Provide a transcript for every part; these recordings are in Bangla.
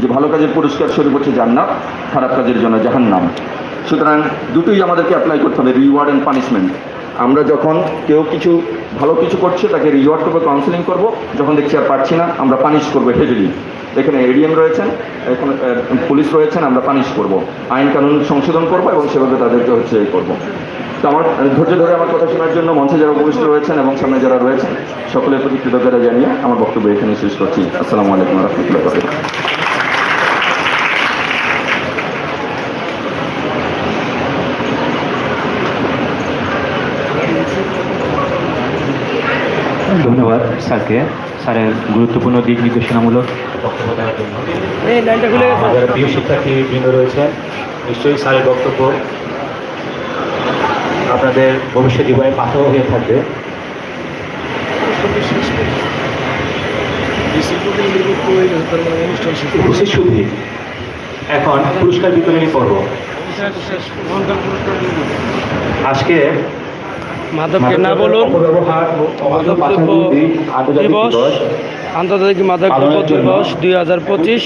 যে ভালো কাজের পুরস্কার স্বরূপ হচ্ছে জান্নাত, খারাপ কাজের জন্য জাহান্নাম। সুতরাং দুটোই আমাদেরকে অ্যাপ্লাই করতে হবে রিওয়ার্ড অ্যান্ড পানিশমেন্ট আমরা যখন কেউ কিছু, ভালো কিছু করছে, তাকে রিওয়ার্ড করব কাউন্সিলিং করব, যখন দেখছি আর পারছি না, আমরা পানিশ করব হেভিলি এখানে এডিএম রয়েছেন, এখানে পুলিশ রয়েছেন, আমরা পানিশ করব। আইন কানুন সংশোধন করব এবং সেভাবে তাদেরকে হচ্ছে করব। তো আমার ধৈর্য ধরে আমার কথা শোনার জন্য মঞ্চে যারা উপবিষ্ট রয়েছেন এবং সামনে যারা রয়েছেন, সকলের প্রতি কৃতজ্ঞতা জানিয়ে আমার বক্তব্য এখানে শেষ করছি। আসসালামু আলাইকুম রহমতুল্লাহ ধন্যবাদ স্যারকে। স্যারের গুরুত্বপূর্ণ দিক নির্দেশনামূলক বক্তব্য দেওয়ার জন্য যারা প্রিয় শিক্ষার্থী বৃন্দ রয়েছেন নিশ্চয়ই স্যারের বক্তব্য আপনাদের ভবিষ্যৎ জীবনে পাথর হয়ে থাকবে। এখন পুরস্কার বিতরণী পর্ব। আজকে মাধবকে না বলুন দিবস আন্তর্জাতিক মাদক দ্রব্য দিবস দুই হাজার পঁচিশ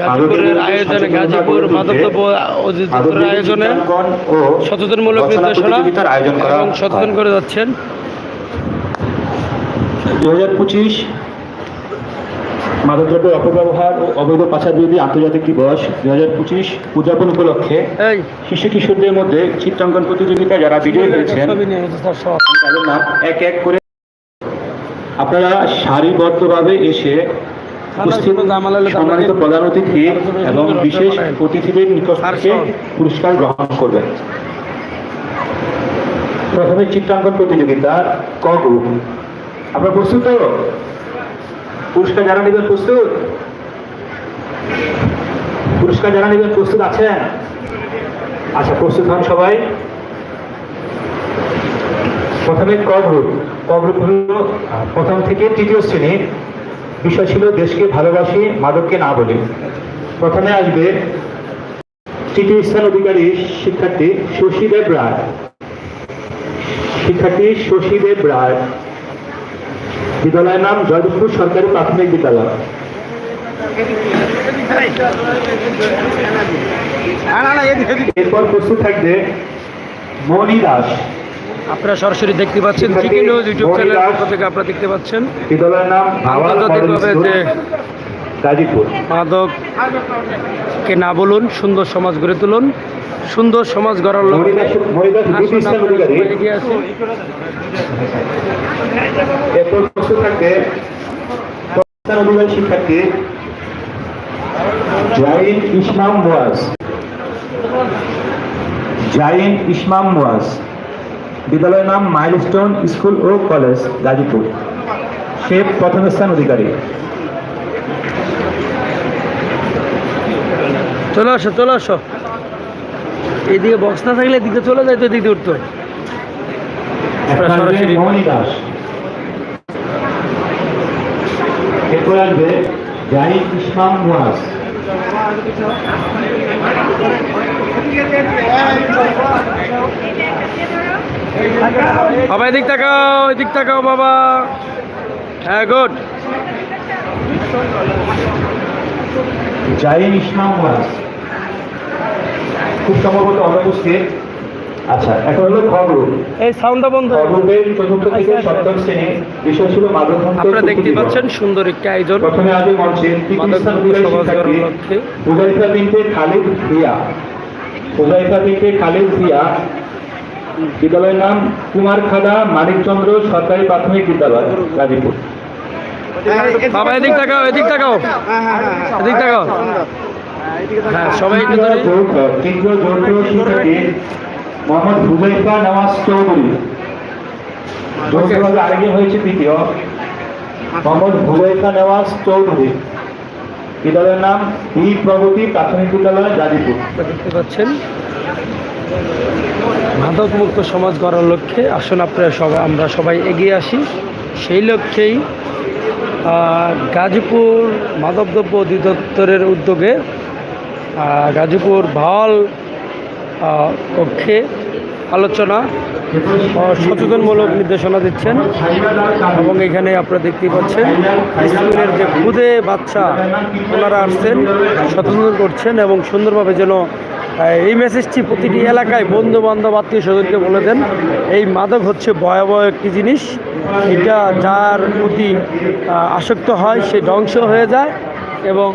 গাজীপুরের আয়োজনে গাজীপুর মাদক দ্রব্য অধিদপ্তরের আয়োজনে সচেতনমূলক নির্দেশনা এবং সচেতন করে যাচ্ছেন। দু হাজার পঁচিশ মাদকদ্রব্যের অপব্যবহার ও অবৈধ পাচার বিরোধী আন্তর্জাতিক দিবস দু হাজার পঁচিশ উদযাপন উপলক্ষে শিশু কিশোরদের মধ্যে চিত্রাঙ্কন প্রতিযোগিতায় যারা বিজয়ী হয়েছেন। তাদের নাম এক এক করে আপনারা সারিবদ্ধভাবে এসে সম্মানিত প্রধান অতিথি এবং বিশেষ অতিথিদের নিকট থেকে পুরস্কার গ্রহণ করবেন। প্রথমে চিত্রাঙ্কন প্রতিযোগিতা ক গ্রুপ। আপনারা প্রস্তুত তো? পুরস্কার যারা নেবেন প্রস্তুত? পুরস্কার যারা নেবেন প্রস্তুত আছেন? আচ্ছা প্রস্তুত হন সবাই। প্রথমে ক গ্রুপ হল প্রথম থেকে তৃতীয় শ্রেণির বিষয় ছিল দেশকে ভালোবাসি, মাদককে না বলি। প্রথমে আসবে তৃতীয় স্থান অধিকারী শিক্ষার্থী শশীদেব রায়। শিক্ষার্থী শশীদেব রায়। বিদ্যালয়ের নাম জয়দেবপুর সরকারি প্রাথমিক বিদ্যালয়। এরপর প্রস্তুত থাকবে মনি দাস। আপনারা সরাসরি দেখতে পাচ্ছেন জিকে নিউজ ইউটিউব চ্যানেল পক্ষ থেকে আপনারা দেখতে পাচ্ছেন। বিদ্যালয়ের নাম আন্তর্জাতিকভাবে যে গাজীপুর। মাদককে না বলুন সুন্দর সমাজ গড়ে তুলুন সুন্দর সমাজ গড়ার লক্ষ্যে শিক্ষার্থী ইসমাম মুয়াজ জাইন ইসমাম মুয়াজ বিদ্যালয়ের নাম মাইলস্টোন স্কুল ও কলেজ গাজীপুর। সে প্রথম স্থান অধিকারী। চলে আসো চলে আসো। এইদিকে বক্স না থাকলে এদিকে চলে যায় তো এদিকে উঠতো সরাসরি। এরপর আসবে বাবা এদিক তাকাও এদিক তাকাও বাবা। হ্যাঁ গুড। জাইন ইসলাম ওয়াজ খুব সম্ভবত অনুপস্থিত আচ্ছা এখন হলো খবর। এই সাউন্ডটা বন্ধ খবরের চতুর্থ থেকে সপ্তম শ্রেণি। বিষয় ছিল মাদক মুক্ত আপনারা দেখতে পাচ্ছেন সুন্দর একটি আয়োজন। প্রথমে আগে মঞ্চে লক্ষ্যে। হুজাইফা বিনতে খালিদ ভিয়া হুজাইফা বিনতে খালিদ ভিয়া বিদ্যালয়ের নাম কুমারখাদা মানিকচন্দ্র সরকারি প্রাথমিক বিদ্যালয় গাজীপুর। বাবা এদিক তাকাও এদিক তাকাও। এদিক তাকাও। হ্যাঁ সবাই একটু ধরে। মোহাম্মদ হুজাইফা নওয়াজ চৌধুরী। যৌথভাবে আরেকজন হয়েছে তৃতীয় মোহাম্মদ হুজাইফা নওয়াজ চৌধুরী। বিদ্যালয়ের নাম বি প্রগতি প্রাথমিক বিদ্যালয় গাজীপুর। দেখতে পাচ্ছেন। মাদক মুক্ত সমাজ গড়ার লক্ষ্যে আসুন আপনারা সবাই আমরা সবাই এগিয়ে আসি। সেই লক্ষ্যেই গাজীপুর মাদকদ্রব্য অধিদপ্তরের উদ্যোগে গাজীপুর ভালো কক্ষে আলোচনা সচেতনমূলক নির্দেশনা দিচ্ছেন এবং এখানে আপনারা দেখতেই পাচ্ছেন, স্কুলের যে খুদে বাচ্চা ওনারা আসছেন, সচেতন করছেন এবং সুন্দরভাবে যেন এই মেসেজটি প্রতিটি এলাকায় বন্ধু বান্ধব আত্মীয় স্বজনকে বলে দেন, এই মাদক হচ্ছে ভয়াবহ একটি জিনিস। এটা যার প্রতি আসক্ত হয়, সে ধ্বংস হয়ে যায় এবং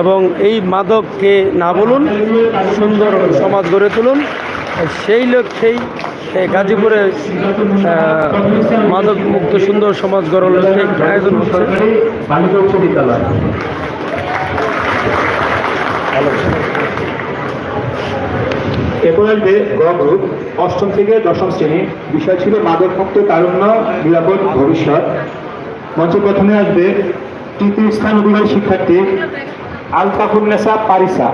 এবং এই মাদককে না বলুন, সুন্দর সমাজ গড়ে তুলুন। সেই লক্ষ্যেই গাজীপুরে মাদক মুক্ত সুন্দর সমাজ গড়ার লক্ষ্যে আয়োজন বালিকা উচ্চ বিদ্যালয় এরপর আসবে গ গ্রুপ, অষ্টম থেকে দশম শ্রেণি, বিষয় ছিল মাদক মুক্ত তারুণ্য, নিরাপদ ভবিষ্যৎ। মঞ্চে প্রথমে আসবে তৃতীয় স্থান অধিকারী শিক্ষার্থী আলতাফুন্নেসা পারিসা।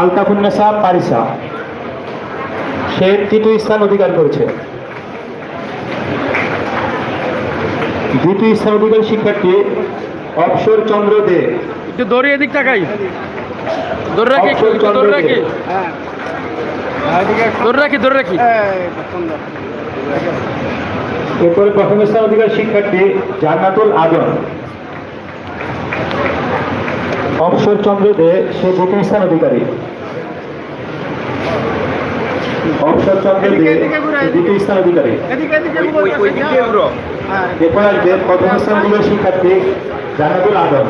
আলতাফুন্নেসা পারিসা। সে তৃতীয় স্থান অধিকার করেছে। দ্বিতীয় স্থান অধিকারী শিক্ষার্থী অবসর চন্দ্র দে। একটু দৌড়ে এদিক তাকাই। দৌড় রাখি একটু রাখি। দৌড় রাখি রাখি। এরপরে প্রথম স্থান অধিকারী শিক্ষার্থী জান্নাতুল আদম। অবসর চন্দ্র দে সে দ্বিতীয় স্থান অধিকারী। অবসর চন্দ্র দে দ্বিতীয় স্থান অধিকারী। এরপর আসবে প্রথম স্থান অধিকারী শিক্ষার্থী Jannatul Adam.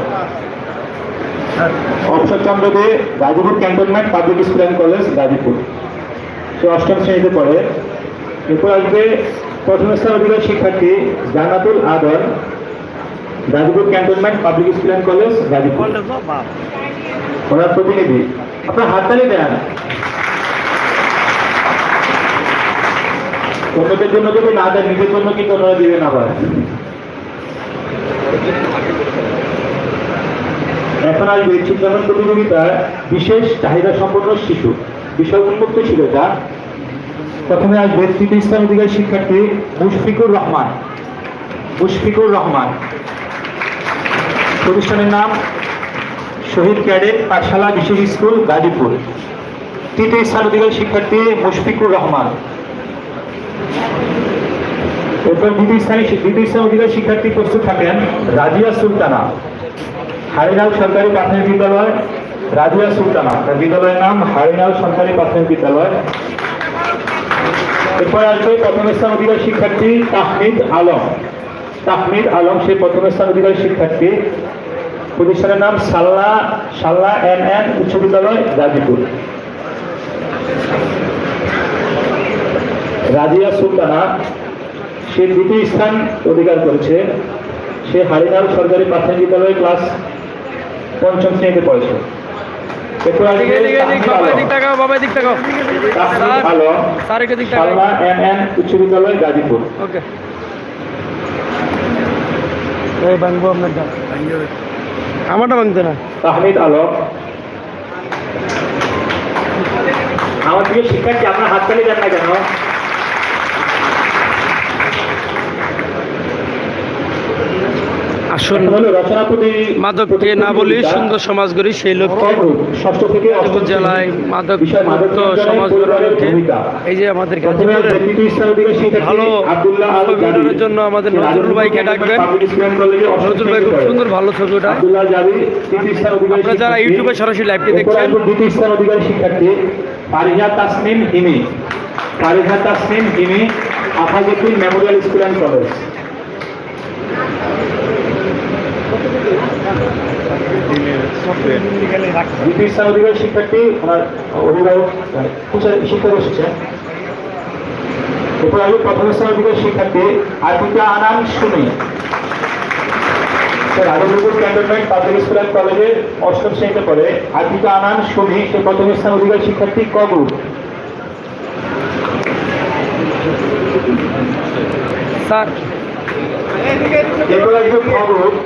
Abosar Chandra Dey Gazipur cantonment public school and college, Gazipur. সে অষ্টম শ্রেণীতে পড়ে। এরপর আসবে প্রথম স্থান অধিকারী শিক্ষার্থী Jannatul Adar Gazipur cantonment public school and college, Gazipur. ওনার প্রতিনিধি। আপনার হাততালি দেন। অন্যদের জন্য যদি না দেন, নিজের জন্য কিন্তু ওনারা দিবেন আবার। এখন আসবে চিত্রাঙ্কন প্রতিযোগিতার বিশেষ চাহিদা সম্পন্ন শিশু। বিষয় উন্মুক্ত ছিল যা প্রথমে আসবে তৃতীয় স্থান অধিকারী শিক্ষার্থী মুশফিকুর রহমান। মুশফিকুর রহমান। প্রতিষ্ঠানের নাম শহীদ ক্যাডেট পাঠশালা বিশেষ স্কুল গাজীপুর। তৃতীয় স্থান অধিকারী শিক্ষার্থী মুশফিকুর রহমান। এরপর দ্বিতীয় স্থানে দ্বিতীয় স্থান অধিকারী শিক্ষার্থী প্রস্তুত থাকেন রাজিয়া সুলতানা। হারিনাল সরকারি প্রাথমিক বিদ্যালয়, রাজিয়া সুলতানা। তার বিদ্যালয়ের নাম হারিনাল সরকারি প্রাথমিক বিদ্যালয়। এরপর আসবে প্রথম স্থান অধিকারী শিক্ষার্থী তাহমিদ আলম। তাহমিদ আলম সেই প্রথম স্থান অধিকারী শিক্ষার্থী। প্রতিষ্ঠানের নাম সাল্লা সাল্লা এন এন উচ্চ বিদ্যালয়, গাজীপুর। রাজিয়া সুলতানা, সে দ্বিতীয় স্থান অধিকার করেছে। সে হারিনাল সরকারি প্রাথমিক বিদ্যালয়ে ক্লাস পঞ্চম শ্রেণীতে পড়েছে। উচ্চ বিদ্যালয় গাজীপুর। ওকে। ভাঙবো আমারটা ভাঙতে না। তাহমিদ আলম। আমার প্রিয় শিক্ষার্থী আপনার হাততালি দেন না কেন? আসুন। মাদককে না বলি সুন্দর সমাজ গড়ি সেই লক্ষ্যে জেলায় মাদক মুক্ত সমাজ গড়ার লক্ষ্যে এই যে আমাদের ভালো আব্দুল্লাহ ছবি জাবির। জন্য আমাদের নজরুল ভাইকে ডাকবেন। নজরুল ভাই খুব সুন্দর ভালো ছবি অধিকারী আপনারা যারা ইউটিউবে সরাসরি লাইভটি দেখছেন। Tasnim Himi. Tasnim Himi Afazuddin memorial school and college. দ্বিতীয় স্থান অধিকারী শিক্ষার্থী ওনার অভিভাবক শিক্ষক এসেছে এরপর আসবে প্রথম স্থান অধিকারী শিক্ষার্থী আর্পিতা আনান সুমি। সে Rajnagar cantonment public school and কলেজে অষ্টম শ্রেণীতে পড়ে আর্পিতা আনান সুমি সে প্রথম স্থান অধিকারী শিক্ষার্থী ক গ্রুপ স্যার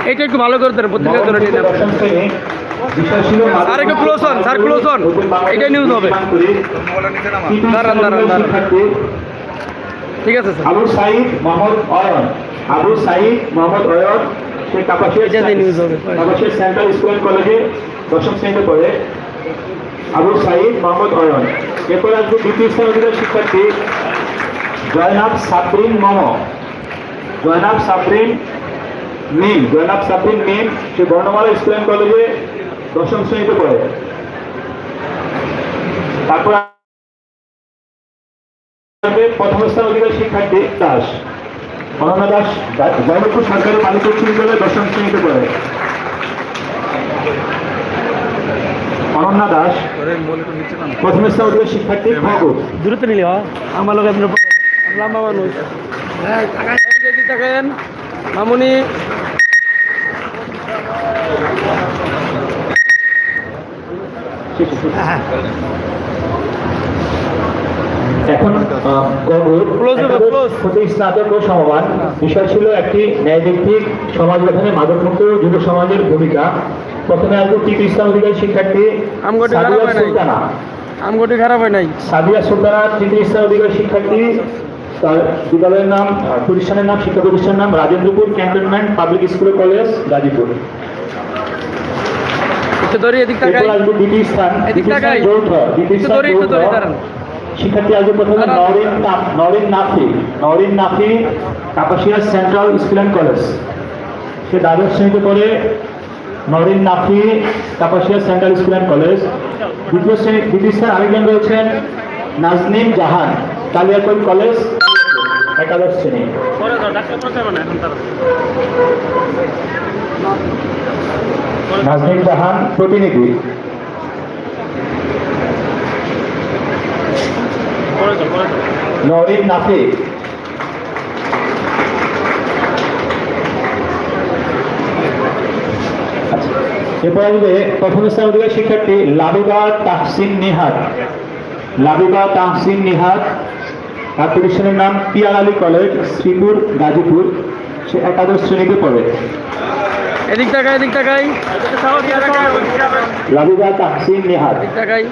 এইটা একটু ভালো করে দেন পত্রিকা ধরে নিন স্যার, একটু close হন, স্যার, close হন। এটাই news হবে। দাঁড়ান, দাঁড়ান, দাঁড়ান। ঠিক আছে sir Abu Saeed Mohammad Ayon Abu Saeed Mohammad Ayon say Kapasia. Kapasia central school and কলেজে দশম শ্রেণীতে পড়ে আবু সাইদ মোহাম্মদ অয়ন এরপর আসবে দ্বিতীয় স্থান অধিকার শিক্ষার্থী জয়নাব সাবরিন মম জয়নাব সাবরিন মিম জয়নাব সাবরিন মিম সে বর্ণমালা স্কুল অ্যান্ড কলেজে দশম শ্রেণীতে পড়ে তারপর প্রথম স্থান অধিকারী শিক্ষার্থী দাস। অনন্যা দাস জয়পুর সরকারি বালিকা উচ্চ বিদ্যালয়ে দশম শ্রেণীতে পড়ে অনন্যা দাস প্রথম স্থান অধিকারী শিক্ষার্থী ভগত দূরত্ব নিলে হয়। আমার লোক আপনার লম্বা মানুষ এদিকে মামুনি এখন স্নাতক ও সমমান বিষয় ছিল একটি ন্যায়ভিত্তিক সমাজ গঠনে মাদকমুক্ত যুব সমাজের ভূমিকা। প্রথমে আসবে ইসলাম অধিকারী শিক্ষার্থী আমগোটি খারাপ হয় নাই। সুলতানা। আমগটি খারাপ হয় নাই। সাদিয়া সুলতানা তৃতীয় ইসলাম অধিকারী শিক্ষার্থী। তার বিদ্যালয়ের নাম প্রতিষ্ঠানের নাম শিক্ষা প্রতিষ্ঠানের নাম Rajendrapur cantonment public school college Gazipur. একটু ধরি এদিক তাকাই। আসবে দ্বিতীয় স্থান। এদিক তাকাই। একটু স্থান ধরি, একটু ধরি, দাঁড়ান। শিক্ষার্থী আসবে প্রথমে। Norin Norin Nafi. Norin Nafi Kapasia central school and college. সে দ্বাদশ শ্রেণীতে পড়ে। Norin Nafi Kapasia central school and college. দ্বিতীয় শ্রেণি দ্বিতীয় স্থান আরেকজন রয়েছেন নাজনিম জাহান কালিয়াকৈল কলেজ একাদশ শ্রেণি। নাজনিম জাহান প্রতিনিধি। নরিন নাফি। আচ্ছা, এরপর আসবে প্রথম স্থান অধিকার শিক্ষার্থী লাবিবা তাহসিন নিহাত লাবিবা তাহসিন নিহাত তার প্রতিষ্ঠানের নাম পিয়ার আলী কলেজ শ্রীপুর গাজীপুর। সে একাদশ শ্রেণীতে পড়ে। এদিক তাকাই এদিক তাকাই। লাবিবা তাহসিন নিহাত এদিক তাকাই।